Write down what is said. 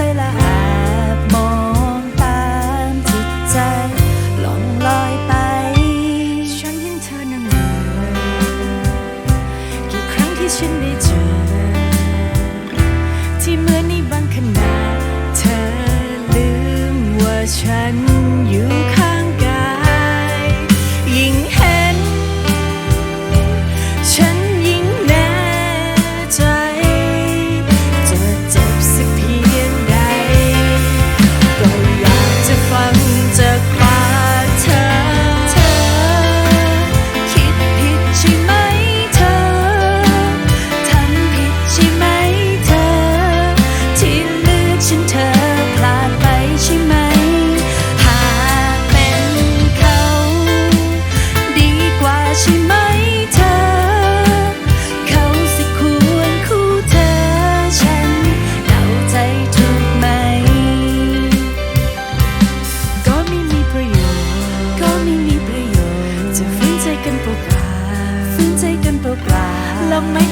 ใจละแอบมองตามจิตใจหลงลอยไป ฉันเห็นเธอนั่งกี่ครั้งที่ฉันได้เจอ of my